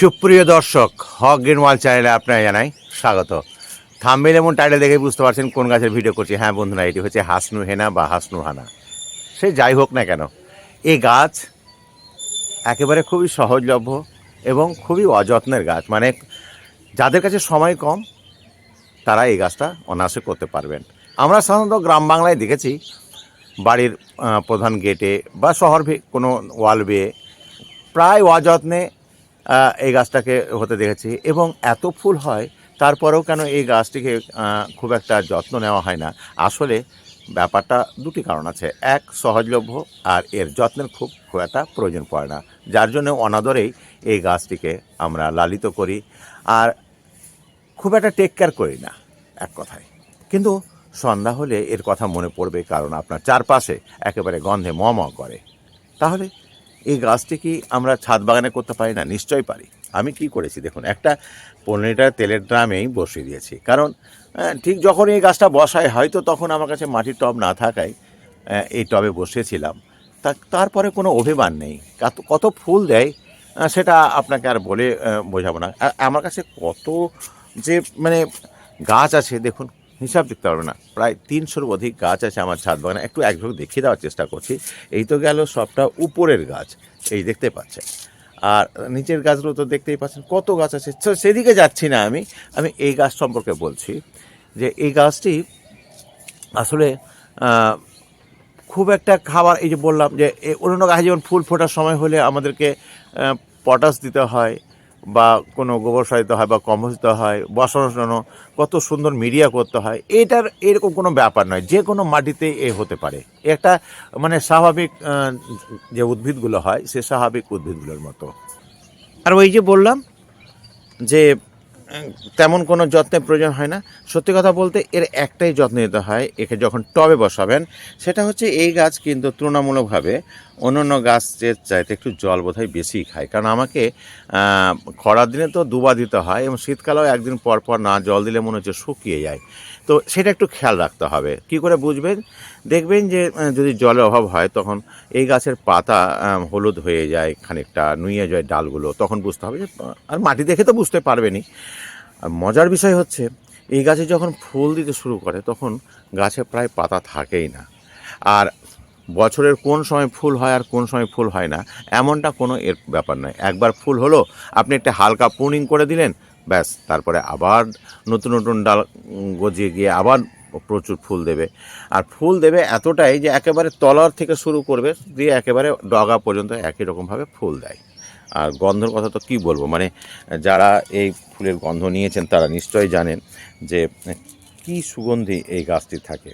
সুপ্রিয় দর্শক, হক গ্রিনওয়াল চ্যানেলে আপনারা জানাই স্বাগত। থাম্বেল এমন টাইটেল দেখে বুঝতে পারছেন কোন গাছের ভিডিও করছি। হ্যাঁ বন্ধুরা, এটি হচ্ছে হাসনু হেনা বা হাসনু হানা। সে যাই হোক না কেন এই গাছ একেবারে খুবই সহজলভ্য এবং খুবই অযত্নের গাছ। মানে যাদের কাছে সময় কম, তারা এই গাছটা অনায়াসে করতে পারবেন। আমরা সাধারণত গ্রাম বাংলায় দেখেছি, বাড়ির প্রধান গেটে বা শহর কোনো ওয়াল বেয়ে প্রায় অযত্নে এই গাছটাকে হতে দেখেছি। এবং এত ফুল হয়, তারপরেও কেন এই গাছটিকে খুব একটা যত্ন নেওয়া হয় না? আসলে ব্যাপারটা দুটি কারণ আছে। এক, সহজলভ্য, আর এর যত্নের খুব খুব একটা প্রয়োজন পড়ে না। যার জন্য অনাদরেই এই গাছটিকে আমরা লালিত করি, আর খুব একটা টেক কেয়ার করি না, এক কথায়। কিন্তু সন্ধ্যা হলে এর কথা মনে পড়বে, কারণ আপনার চারপাশে একেবারে গন্ধে ম করে। তাহলে এই গাছটি কি আমরা ছাদ বাগানে করতে পারি না? নিশ্চয়ই পারি। আমি কি করেছি দেখুন, একটা পনেরো লিটার তেলের ড্রামেই বসিয়ে দিয়েছি। কারণ ঠিক যখন এই গাছটা বসায়, হয়তো তখন আমার কাছে মাটির টব না থাকায় এই টবে বসিয়েছিলাম। তা, তারপরে কোনো অভিমান নেই। কত ফুল দেয় সেটা আপনাকে আর বলে বোঝাবো না। আমার কাছে কত যে মানে গাছ আছে, দেখুন হিসাব দেখতে পারবে না। প্রায় তিনশোর অধিক গাছ আছে আমার ছাদ বাগানে। একটু একভাবে দেখিয়ে দেওয়ার চেষ্টা করছি। এই তো গেল সবটা উপরের গাছ, এই দেখতে পাচ্ছেন। আর নিচের গাছগুলো তো দেখতেই পাচ্ছেন, কত গাছ আছে। সেদিকে যাচ্ছি না আমি। আমি এই গাছ সম্পর্কে বলছি যে এই গাছটি আসলে খুব একটা খাবার, এই যে বললাম যে অন্য গাছে যেমন ফুল ফোটার সময় হলে আমাদেরকে পটাশ দিতে হয় বা কোনো গোবর সার দিতে হয় বা কম্পোস্ট হয় বসানোর জন্য কত সুন্দর মিডিয়া করতে হয়, এটার এরকম কোনো ব্যাপার নয়। যে কোনো মাটিতে এ হতে পারে। একটা মানে স্বাভাবিক যে উদ্ভিদগুলো হয়, সে স্বাভাবিক উদ্ভিদগুলোর মতো। আর ওই যে বললাম যে তেমন কোনো যত্নের প্রয়োজন হয় না। সত্যি কথা বলতে এর একটাই যত্ন নিতে হয়, একে যখন টবে বসাবেন, সেটা হচ্ছে এই গাছ কিন্তু তুলনামূলকভাবে অন্যান্য গাছের চাইতে একটু জল বোধহয় বেশি খায়। কারণ আমাকে খরার দিনে তো দুবার দিতে হয় এবং শীতকালেও একদিন পর পর না জল দিলে মনে হচ্ছে শুকিয়ে যায়। তো সেটা একটু খেয়াল রাখতে হবে। কি করে বুঝবেন? দেখবেন যে যদি জলের অভাব হয় তখন এই গাছের পাতা হলুদ হয়ে যায়, খানিকটা নুয়ে যায় ডালগুলো। তখন বুঝতে হবে যে আর মাটি দেখে তো বুঝতে পারবেনই। আর মজার বিষয় হচ্ছে, এই গাছে যখন ফুল দিতে শুরু করে তখন গাছে প্রায় পাতা থাকেই না। আর বছরের কোন সময় ফুল হয় আর কোন সময় ফুল হয় না, এমনটা কোনো এর ব্যাপার নয়। একবার ফুল হলো, আপনি একটা হালকা পুনিং করে দিলেন, ব্যাস, তারপরে আবার নতুন নতুন ডাল গজিয়ে গিয়ে আবার প্রচুর ফুল দেবে। আর ফুল দেবে এতটাই যে একেবারে তলার থেকে শুরু করবে, দিয়ে একেবারে ডগা পর্যন্ত একই রকমভাবে ফুল দেয়। আর গন্ধর কথা তো কী বলব? মানে যারা এই ফুলের গন্ধ নিয়েছেন, তারা নিশ্চয়ই জানেন যে কি সুগন্ধি এই গাছটি থাকে।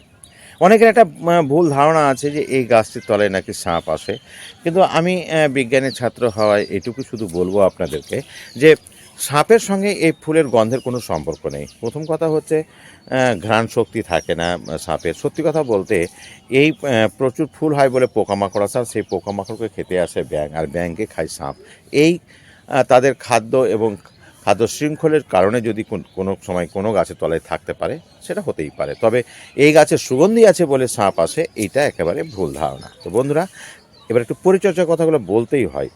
অনেকের একটা ভুল ধারণা আছে যে এই গাছটির তলায় নাকি সাপ আসে। কিন্তু আমি বিজ্ঞানের ছাত্র হওয়ায় এটুকু শুধু বলব আপনাদেরকে যে সাপের সঙ্গে এই ফুলের গন্ধের কোনো সম্পর্ক নেই। প্রথম কথা হচ্ছে ঘ্রাণ শক্তি থাকে না সাপের। সত্যি কথা বলতে, এই প্রচুর ফুল হয় বলে পোকামাকড় আসে আর সেই পোকামাকড়কে খেতে আসে ব্যাঙ, আর ব্যাঙকে খায় সাপ। এই তাদের খাদ্য এবং খাদ্য শৃঙ্খলের কারণে যদি কোন- কোনো সময় কোনো গাছের তলায় থাকতে পারে, সেটা হতেই পারে। তবে এই গাছের সুগন্ধি আছে বলে সাপ আসে, এইটা একেবারে ভুল ধারণা। তো বন্ধুরা, এবার একটু পরিচর্যার কথাগুলো বলতেই হয়।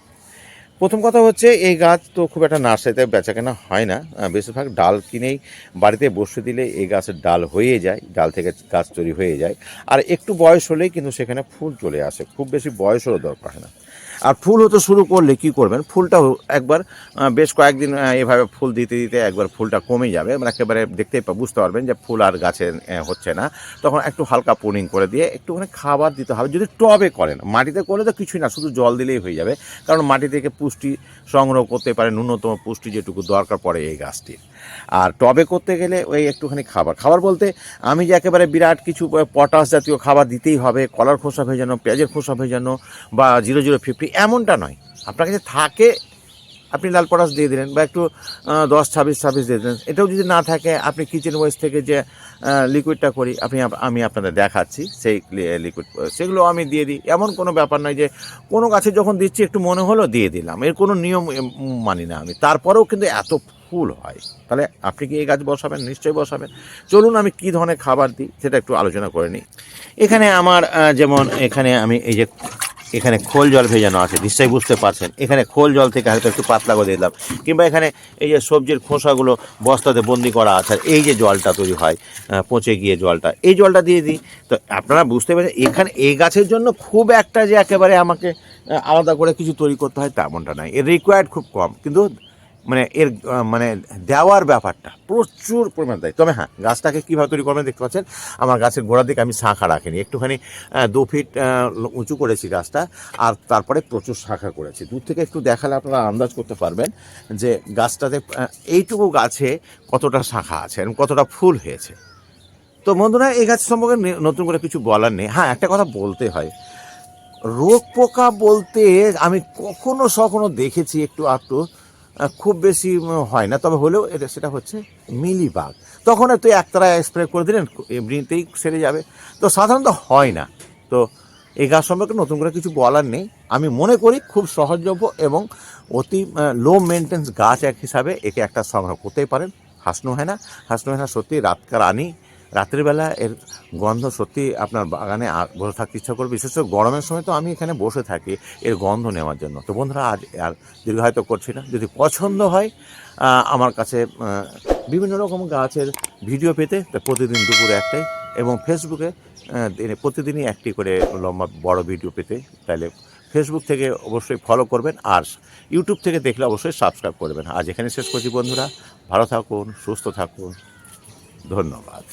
প্রথম কথা হচ্ছে, এই গাছ তো খুব একটা নার্সারিতে বেচাকেনা হয় না। বেশিরভাগ ডাল কিনেই বাড়িতে বসে দিলে এই গাছের ডাল হয়ে যায়, ডাল থেকে গাছ তৈরি হয়ে যায়। আর একটু বয়স হলেই কিন্তু সেখানে ফুল চলে আসে। খুব বেশি বয়স বয়সেরও দরকার হয় না। আর ফুল হতে শুরু করলে কি করবেন? ফুলটা একবার বেশ কয়েকদিন এভাবে ফুল দিতে দিতে একবার ফুলটা কমে যাবে। মানে একেবারে দেখতেই বুঝতে পারবেন যে ফুল আর গাছে হচ্ছে না। তখন একটু হালকা পুনিং করে দিয়ে একটুখানি খাবার দিতে হবে। যদি টবে করেন, মাটিতে করলে তো কিছুই না, শুধু জল দিলেই হয়ে যাবে। কারণ মাটি থেকে পুষ্টি সংগ্রহ করতে পারে ন্যূনতম পুষ্টি যেটুকু দরকার পড়ে এই গাছটির। আর টবে করতে গেলে ওই একটুখানি খাবার। খাবার বলতে আমি যে একেবারে বিরাট কিছু পটাশ জাতীয় খাবার দিতেই হবে, কলার খোসা ভেজানো, পেঁয়াজের খোসা ভেজানো বা জিরো জিরো ফিফটি এমনটা নয়। আপনার কাছে থাকে, আপনি লাল পটাশ দিয়ে দিলেন বা একটু দশ, ছাব্বিশ ছাব্বিশ দিয়ে দিলেন। এটাও যদি না থাকে, আপনি কিচেন ওয়েস্ট থেকে যে লিকুইডটা করি, আপনি আমি আপনাদের দেখাচ্ছি, সেই লিকুইড সেগুলো আমি দিয়ে দিই। এমন কোনো ব্যাপার নয় যে, কোনো গাছে যখন দিচ্ছি, একটু মনে হলো দিয়ে দিলাম। এর কোনো নিয়ম মানি না আমি। তারপরেও কিন্তু এত ফুল হয়। তাহলে আপনি কি এই গাছ বসাবেন? নিশ্চয়ই বসাবেন। চলুন আমি কী ধরনের খাবার দিই, সেটা একটু আলোচনা করে নিই। এখানে আমার যেমন এখানে আমি এই যে এখানে খোল জল ভেজানো আছে, নিশ্চয়ই বুঝতে পারছেন। এখানে খোল জল থেকে হয়তো একটু পাতলা করে দিলাম। কিংবা এখানে এই যে সবজির খোসাগুলো বস্তাতে বন্দি করা আছে এই যে জলটা তৈরি হয় পচে গিয়ে জলটা, এই জলটা দিয়ে দিই। তো আপনারা বুঝতে পারছেন, এখানে এই গাছের জন্য খুব একটা যে একেবারে আমাকে আলাদা করে কিছু তৈরি করতে হয় তেমনটা নয়। এর রিকোয়ার্ড খুব কম, কিন্তু মানে এর মানে দেওয়ার ব্যাপারটা প্রচুর পরিমাণ দেয় তবে হ্যাঁ গাছটাকে কীভাবে তৈরি করবেন দেখতে পাচ্ছেন? আমার গাছের গোড়ার দিকে আমি শাখা রাখিনি। একটুখানি দু ফিট উঁচু করেছি গাছটা, আর তারপরে প্রচুর শাখা করেছি। দূর থেকে একটু দেখালে আপনারা আন্দাজ করতে পারবেন যে গাছটাতে এইটুকু গাছে কতটা শাখা আছে এবং কতটা ফুল হয়েছে। তো বন্ধুরা, এই গাছ সম্পর্কে নতুন করে কিছু বলার নেই। হ্যাঁ একটা কথা বলতে হয়। রোগ পোকা বলতে আমি কখনো সখনো দেখেছি একটু একটু খুব বেশি হয় না। তবে হলেও এটা, সেটা হচ্ছে মিলিবাগ। তখন একটু একতারা স্প্রে করে দিলেন, এমনিতেই সেরে যাবে। তো সাধারণত হয় না। তো এই গাছ সম্পর্কে নতুন করে কিছু বলার নেই। আমি মনে করি খুব সহজলভ্য এবং অতি লো মেনটেন্স গাছ এক হিসাবে একে একটা সংগ্রহ করতেই পারেন। হাসনু হেনা হাসনু হেনা সত্যি, রাতকার আনি। রাত্রিবেলা এর গন্ধ সত্যি আপনার বাগানে বসে থাকতে ইচ্ছা করবে। বিশেষ করে গরমের সময় তো আমি এখানে বসে থাকি এর গন্ধ নেওয়ার জন্য। তো বন্ধুরা, আজ আর দীর্ঘায়িত করছি না। যদি পছন্দ হয় আমার কাছে বিভিন্ন রকম গাছের ভিডিও পেতে প্রতিদিন দুপুরে একটাই এবং ফেসবুকে দিনে প্রতিদিনই একটি করে লম্বা বড় ভিডিও পেতে তাহলে ফেসবুক থেকে অবশ্যই ফলো করবেন আর ইউটিউব থেকে দেখলে অবশ্যই সাবস্ক্রাইব করবেন। আজ এখানে শেষ করছি বন্ধুরা। ভালো থাকুন, সুস্থ থাকুন। ধন্যবাদ।